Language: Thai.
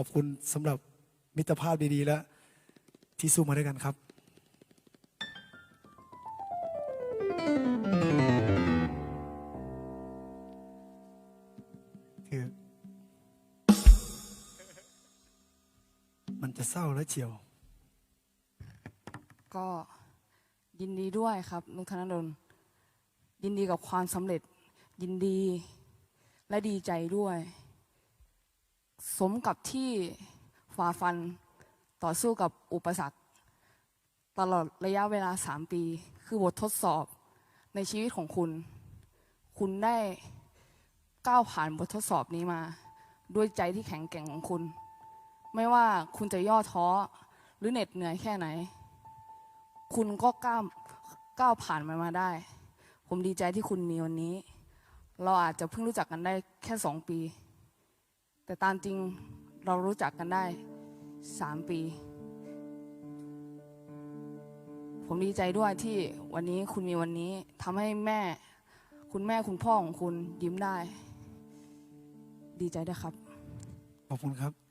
ขอบคุณสำหรับมิตรภาพดีๆ และที่สู้มาด้วยกันครับ คือ มันจะเศร้าแล้วเชียว ก็ยินดีด้วยครับนุกธนดลยินดีกับความสำเร็จ ยินดีและดีใจด้วย สมกับที่ฝ่าฟันต่อสู้กับอุปสรรค ตลอดระยะเวลาสามปี คือบททดสอบในชีวิตของคุณ คุณได้ก้าวผ่านบททดสอบนี้มา ด้วยใจที่แข็งแกร่งของคุณ ไม่ว่าคุณจะย่อท้อหรือเหน็ดเหนื่อยแค่ไหน คุณก็ก้าวก้าวผ่านมันมาได้ ผมดีใจที่คุณมีวันนี้ เราอาจจะเพิ่งรู้จักกันได้แค่สองปี แต่ตามจริงเรารู้จักกันได้สามปี ผมดีใจด้วยที่วันนี้คุณมีวันนี้ทำให้แม่ คุณแม่คุณพ่อของคุณยิ้มได้ ดีใจด้วยครับ ขอบคุณครับ